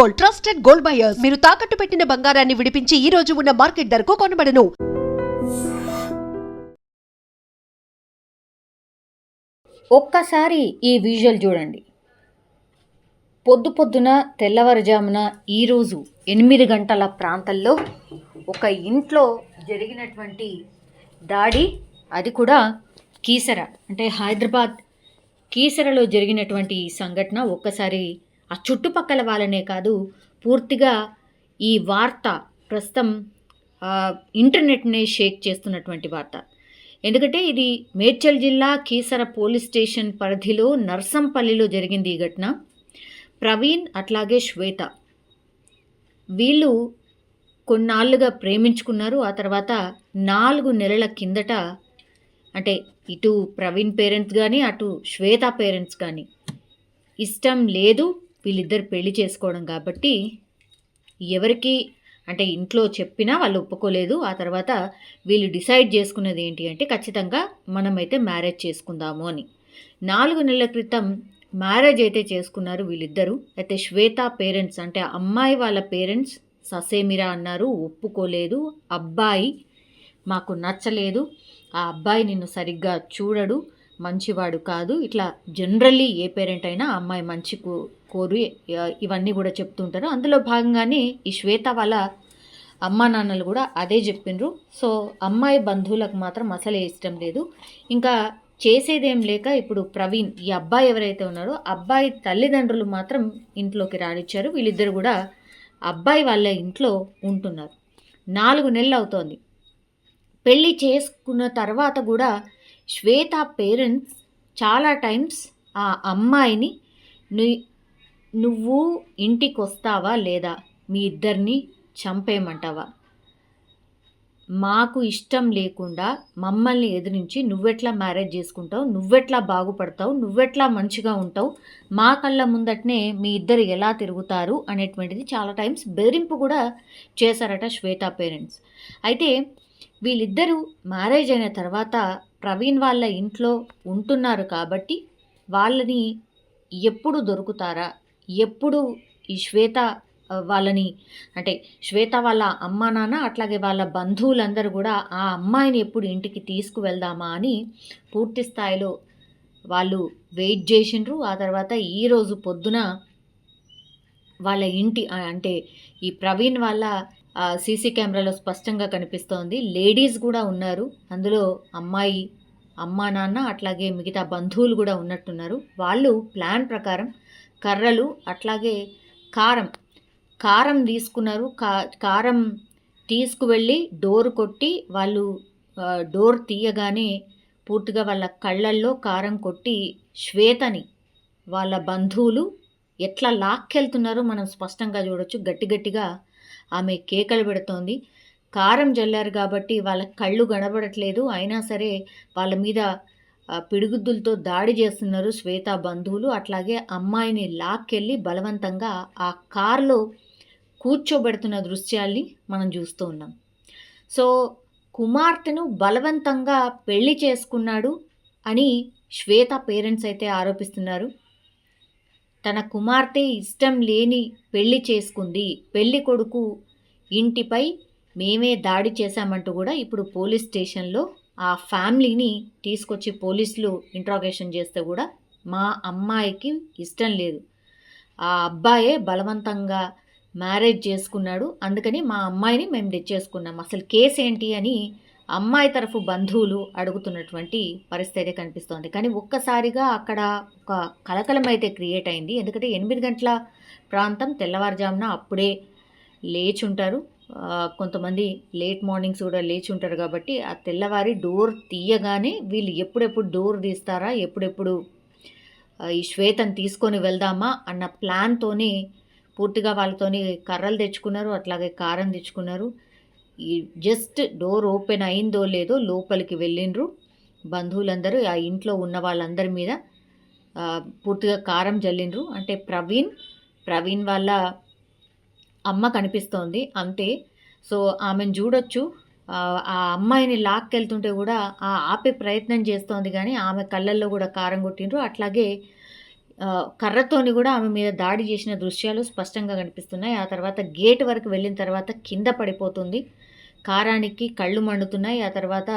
Gold trusted gold buyers. మీరు తాకట్టు పెట్టిన బంగారాన్ని విడిపించి ఈ రోజు ఉన్న మార్కెట్ ధరకు కొనబడను. ఒక్కసారి ఈ విజువల్ చూడండి. పొద్దు పొద్దున తెల్లవారుజామున ఈరోజు ఎనిమిది గంటల ప్రాంతంలో ఒక ఇంట్లో జరిగినటువంటి దాడి అది కూడా కీసర అంటే హైదరాబాద్ కీసరలో జరిగినటువంటి ఈ సంఘటన ఒక్కసారి ఆ చుట్టుపక్కల వాళ్ళనే కాదు పూర్తిగా ఈ వార్త ప్రస్తుతం ఇంటర్నెట్నే షేక్ చేస్తున్నటువంటి వార్త. ఎందుకంటే ఇది మేడ్చల్ జిల్లా కీసర పోలీస్ స్టేషన్ పరిధిలో నర్సంపల్లిలో జరిగింది ఈ ఘటన. ప్రవీణ్ అట్లాగే శ్వేత. వీళ్ళు కొన్నాళ్ళుగా ప్రేమించుకున్నారు. ఆ తర్వాత నాలుగు నెలల కిందట అంటే ఇటు ప్రవీణ్ పేరెంట్స్ కానీ అటు శ్వేత పేరెంట్స్ కానీ ఇష్టం లేదు వీళ్ళిద్దరు పెళ్ళి చేసుకోవడం కాబట్టి ఎవరికి అంటే ఇంట్లో చెప్పినా వాళ్ళు ఒప్పుకోలేదు. ఆ తర్వాత వీళ్ళు డిసైడ్ చేసుకున్నది ఏంటి అంటే ఖచ్చితంగా మనమైతే మ్యారేజ్ చేసుకుందాము అని. నాలుగు నెలల క్రితం మ్యారేజ్ అయితే చేసుకున్నారు వీళ్ళిద్దరూ. అయితే శ్వేత పేరెంట్స్ అంటే అమ్మాయి వాళ్ళ పేరెంట్స్ ససేమిరా అన్నారు ఒప్పుకోలేదు. అబ్బాయి మాకు నచ్చలేదు. ఆ అబ్బాయి నిన్ను సరిగ్గా చూడడు మంచివాడు కాదు. ఇట్లా జనరల్లీ ఏ పేరెంట్ అయినా ఆ అమ్మాయి మంచి కోరి ఇవన్నీ కూడా చెప్తుంటారు. అందులో భాగంగానే ఈ శ్వేత వాళ్ళ అమ్మా నాన్నలు కూడా అదే చెప్పిండ్రు సో అమ్మాయి బంధువులకు మాత్రం అసలే ఇష్టం లేదు. ఇంకా చేసేదేం లేక ఇప్పుడు ప్రవీణ్ ఈ అబ్బాయి ఎవరైతే ఉన్నారో అబ్బాయి తల్లిదండ్రులు మాత్రం ఇంట్లోకి రానిచ్చారు. వీళ్ళిద్దరు కూడా అబ్బాయి వాళ్ళ ఇంట్లో ఉంటున్నారు. నాలుగు నెలలు అవుతోంది. పెళ్ళి చేసుకున్న తర్వాత కూడా శ్వేత పేరెంట్స్ చాలా టైమ్స్ ఆ అమ్మాయిని నువ్వు ఇంటికి వస్తావా లేదా? మీ ఇద్దరిని చంపేయమంటావా? మాకు ఇష్టం లేకుండా మమ్మల్ని ఎదిరించి నువ్వెట్లా మ్యారేజ్ చేసుకుంటావు? నువ్వెట్లా బాగుపడతావు? నువ్వెట్లా మంచిగా ఉంటావు? మా కళ్ళ ముందటనే మీ ఇద్దరు ఎలా తిరుగుతారు? అనేటువంటిది చాలా టైమ్స్ బెదిరింపు కూడా చేశారట శ్వేత పేరెంట్స్. అయితే వీళ్ళిద్దరూ మ్యారేజ్ అయిన తర్వాత ప్రవీణ్ వాళ్ళ ఇంట్లో ఉంటున్నారు కాబట్టి వాళ్ళని ఎప్పుడు దొరుకుతారా? ఎప్పుడు ఈ శ్వేత వాళ్ళని అంటే శ్వేత వాళ్ళ అమ్మా నాన్న అట్లాగే వాళ్ళ బంధువులందరూ కూడా ఆ అమ్మాయిని ఎప్పుడు ఇంటికి తీసుకువెళ్దామా అని పూర్తి స్థాయిలో వాళ్ళు వెయిట్ చేసిండ్రు. ఆ తర్వాత ఈరోజు పొద్దున వాళ్ళ ఇంటి అంటే ఈ ప్రవీణ్ వాళ్ళ సీసీ కెమెరాలో స్పష్టంగా కనిపిస్తోంది. లేడీస్ కూడా ఉన్నారు. అందులో అమ్మాయి అమ్మా నాన్న అట్లాగే మిగతా బంధువులు కూడా ఉన్నట్టున్నారు. వాళ్ళు ప్లాన్ ప్రకారం కర్రలు అట్లాగే కారం. కారం తీసుకున్నారు. కా కారం తీసుకువెళ్ళి డోర్ కొట్టి వాళ్ళు డోర్ తీయగానే పూర్తిగా వాళ్ళ కళ్ళల్లో కారం కొట్టి శ్వేతని వాళ్ళ బంధువులు ఎట్లా లాక్కెళ్తున్నారో మనం స్పష్టంగా చూడొచ్చు. గట్టి గట్టిగా ఆమె కేకలు పెడుతోంది. కారం జల్లారు కాబట్టి వాళ్ళ కళ్ళు కనబడట్లేదు అయినా సరే వాళ్ళ మీద పిడుగుద్దులతో దాడి చేస్తున్నారు శ్వేత బంధువులు. అట్లాగే అమ్మాయిని లాక్కెళ్ళి బలవంతంగా ఆ కారులో కూర్చోబెడుతున్న దృశ్యాల్ని మనం చూస్తూ ఉన్నాం. సో కుమార్తెను బలవంతంగా పెళ్ళి చేసుకున్నాడు అని శ్వేత పేరెంట్స్ అయితే ఆరోపిస్తున్నారు. తన కుమార్తె ఇష్టం లేని పెళ్ళి చేసుకుంది. పెళ్ళి కొడుకు ఇంటిపై మేమే దాడి చేశామంటూ కూడా ఇప్పుడు పోలీస్ స్టేషన్లో ఆ ఫ్యామిలీని తీసుకొచ్చి పోలీసులు ఇంట్రాగేషన్ చేస్తే కూడా మా అమ్మాయికి ఇష్టం లేదు. ఆ అబ్బాయే బలవంతంగా మ్యారేజ్ చేసుకున్నాడు. అందుకని మా అమ్మాయిని మేము తెచ్చేసుకున్నాం. అసలు కేసు ఏంటి అని అమ్మాయి తరఫు బంధువులు అడుగుతున్నటువంటి పరిస్థితి కనిపిస్తోంది. కానీ ఒక్కసారిగా అక్కడ ఒక కలకలం అయితే క్రియేట్ అయింది. ఎందుకంటే ఎనిమిది గంటల ప్రాంతం తెల్లవారుజామున అప్పుడే లేచుంటారు. కొంతమంది లేట్ మార్నింగ్స్ కూడా లేచి ఉంటారు కాబట్టి ఆ తెల్లవారి డోర్ తీయగానే వీళ్ళు ఎప్పుడెప్పుడు డోర్ తీస్తారా ఎప్పుడెప్పుడు ఈ శ్వేతను తీసుకొని వెళ్దామా అన్న ప్లాన్తోని పూర్తిగా వాళ్ళతోని కర్రలు తెచ్చుకున్నారు అట్లాగే కారం తెచ్చుకున్నారు. ఈ జస్ట్ డోర్ ఓపెన్ అయిందో లేదో లోపలికి వెళ్ళిండ్రు. బంధువులందరూ ఆ ఇంట్లో ఉన్న వాళ్ళందరి మీద పూర్తిగా కారం జల్లిండ్రు. అంటే ప్రవీణ్ ప్రవీణ్ వాళ్ళ అమ్మ కనిపిస్తోంది. అంతే. సో ఆమెను చూడొచ్చు. ఆ అమ్మాయిని లాక్కెళ్తుంటే కూడా ఆ ఆపే ప్రయత్నం చేస్తోంది కానీ ఆమె కళ్ళల్లో కూడా కారం కొట్టిండ్రు. అట్లాగే కర్రతోని కూడా ఆమె మీద దాడి చేసిన దృశ్యాలు స్పష్టంగా కనిపిస్తున్నాయి. ఆ తర్వాత గేట్ వరకు వెళ్ళిన తర్వాత కింద పడిపోతుంది. కారానికి కళ్ళు మండుతున్నాయి. ఆ తర్వాత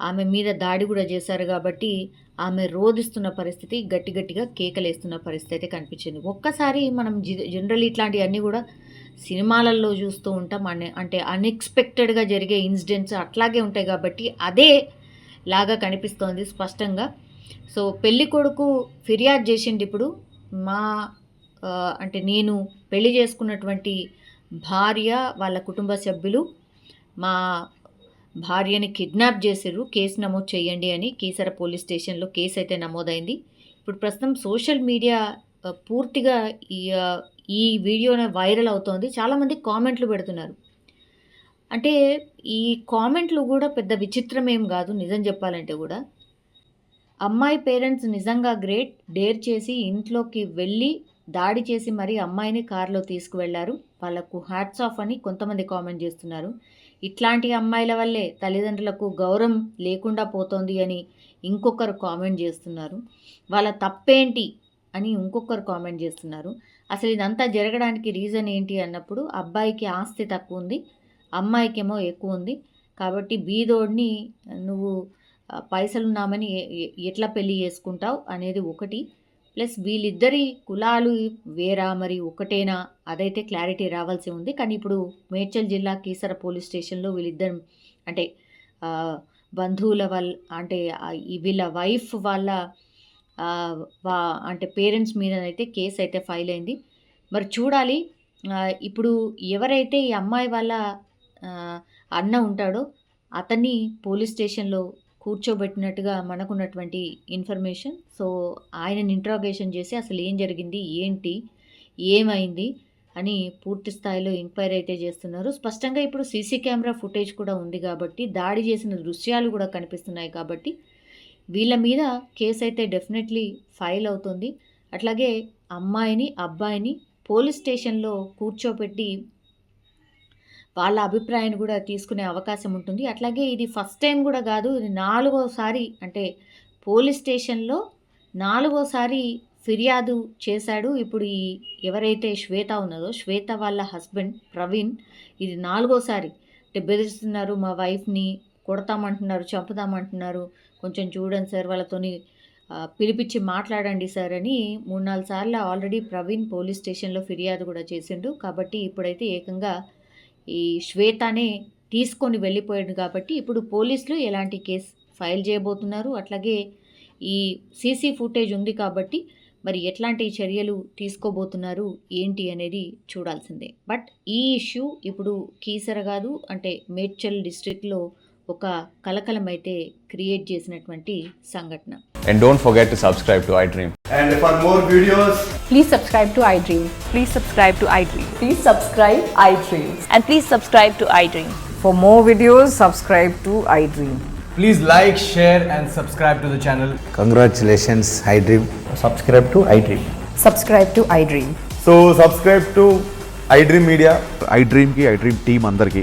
ఆమె మీద దాడి కూడా చేశారు కాబట్టి ఆమె రోధిస్తున్న పరిస్థితి గట్టి గట్టిగా కేకలేస్తున్న పరిస్థితి అయితే కనిపించింది. ఒక్కసారి మనం జనరల్ ఇట్లాంటివన్నీ కూడా సినిమాలలో చూస్తూ ఉంటాం. అనే అంటే అన్ఎక్స్పెక్టెడ్గా జరిగే ఇన్సిడెంట్స్ అట్లాగే ఉంటాయి కాబట్టి అదే లాగా కనిపిస్తోంది స్పష్టంగా. సో పెళ్ళి కొడుకు ఫిర్యాదు చేసిండు ఇప్పుడు. మా అంటే నేను పెళ్ళి చేసుకున్నటువంటి భార్య వాళ్ళ కుటుంబ సభ్యులు మా భార్యని కిడ్నాప్ చేసిర్రు. కేసు నమోదు చేయండి అని కీసర పోలీస్ స్టేషన్లో కేసు అయితే నమోదైంది. ఇప్పుడు ప్రస్తుతం సోషల్ మీడియా పూర్తిగా ఈ ఈ వీడియో వైరల్ అవుతోంది. చాలామంది కామెంట్లు పెడుతున్నారు. అంటే ఈ కామెంట్లు కూడా పెద్ద విచిత్రమేం కాదు నిజం చెప్పాలంటే కూడా. అమ్మాయి పేరెంట్స్ నిజంగా గ్రేట్. డేర్ చేసి ఇంట్లోకి వెళ్ళి దాడి చేసి మరీ అమ్మాయిని కారులో తీసుకువెళ్ళారు. వాళ్ళకు హ్యాట్స్ ఆఫ్ అని కొంతమంది కామెంట్ చేస్తున్నారు. ఇట్లాంటి అమ్మాయిల వల్లే తల్లిదండ్రులకు గౌరవం లేకుండా పోతోంది అని ఇంకొకరు కామెంట్ చేస్తున్నారు. వాళ్ళ తప్పేంటి అని ఇంకొకరు కామెంట్ చేస్తున్నారు. అసలు ఇదంతా జరగడానికి రీజన్ ఏంటి అన్నప్పుడు అబ్బాయికి ఆస్తి తక్కువ ఉంది అమ్మాయికేమో ఎక్కువ ఉంది కాబట్టి బీదోడిని నువ్వు పైసలున్నామని ఎట్లా పెళ్ళి చేసుకుంటావు అనేది ఒకటి. ప్లస్ వీళ్ళిద్దరి కులాలు వేరా మరి ఒకటేనా అదైతే క్లారిటీ రావాల్సి ఉంది. కానీ ఇప్పుడు మేడ్చల్ జిల్లా కీసర పోలీస్ స్టేషన్లో వీళ్ళిద్దరు అంటే బంధువుల వాళ్ళ అంటే వీళ్ళ వైఫ్ వాళ్ళ వా అంటే పేరెంట్స్ మీద అయితే కేసు అయితే ఫైల్ అయింది. మరి చూడాలి ఇప్పుడు ఎవరైతే ఈ అమ్మాయి వాళ్ళ అన్న ఉంటాడో అతన్ని పోలీస్ స్టేషన్లో కూర్చోబెట్టినట్టుగా మనకున్నటువంటి ఇన్ఫర్మేషన్. సో ఆయనని ఇంట్రాగేషన్ చేసి అసలు ఏం జరిగింది ఏంటి ఏమైంది అని పూర్తి స్థాయిలో ఎంక్వైరీ అయితే చేస్తున్నారు. స్పష్టంగా ఇప్పుడు సీసీ కెమెరా ఫుటేజ్ కూడా ఉంది కాబట్టి దాడి చేసిన దృశ్యాలు కూడా కనిపిస్తున్నాయి కాబట్టి వీళ్ళ మీద కేసు అయితే డెఫినెట్లీ ఫైల్ అవుతుంది. అట్లాగే అమ్మాయిని అబ్బాయిని పోలీస్ స్టేషన్లో కూర్చోబెట్టి వాళ్ళ అభిప్రాయాన్ని కూడా తీసుకునే అవకాశం ఉంటుంది. అట్లాగే ఇది ఫస్ట్ టైం కూడా కాదు ఇది నాలుగోసారి అంటే పోలీస్ స్టేషన్లో నాలుగోసారి ఫిర్యాదు చేశాడు. ఇప్పుడు ఈ ఎవరైతే శ్వేత ఉన్నదో శ్వేత వాళ్ళ హస్బెండ్ ప్రవీణ్ ఇది నాలుగోసారి. అంటే బెదిరిస్తున్నారు మా వైఫ్ని కొడతామంటున్నారు చంపుదామంటున్నారు కొంచెం చూడండి సార్ వాళ్ళతోని పిలిపించి మాట్లాడండి సార్ అని మూడు నాలుగు సార్లు ఆల్రెడీ ప్రవీణ్ పోలీస్ స్టేషన్లో ఫిర్యాదు కూడా చేసిండు. కాబట్టి ఇప్పుడైతే ఏకంగా ఈ శ్వేతనే తీసుకొని వెళ్ళిపోయాడు కాబట్టి ఇప్పుడు పోలీసులు ఎలాంటి కేసు ఫైల్ చేయబోతున్నారు. అట్లాగే ఈ సీసీ ఫుటేజ్ ఉంది కాబట్టి మరి ఎట్లాంటి చర్యలు తీసుకోబోతున్నారు ఏంటి అనేది చూడాల్సిందే. బట్ ఈ ఇష్యూ ఇప్పుడు కీసర కాదు అంటే మేడ్చల్ డిస్ట్రిక్ట్లో ఒక కలకలం అయితే క్రియేట్ చేసినటువంటి సంఘటన And don't forget to subscribe to iDream. And for more videos, Please subscribe to iDream. Please subscribe to iDream. Please subscribe iDream. And please subscribe to iDream. For more videos, subscribe to iDream. Please like, share, and subscribe to the channel. Congratulations, iDream. Subscribe to iDream. Subscribe to iDream. so subscribe to iDream Media. ఐ డ్రీమ్కి I dream team అందరికీ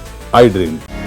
I drink.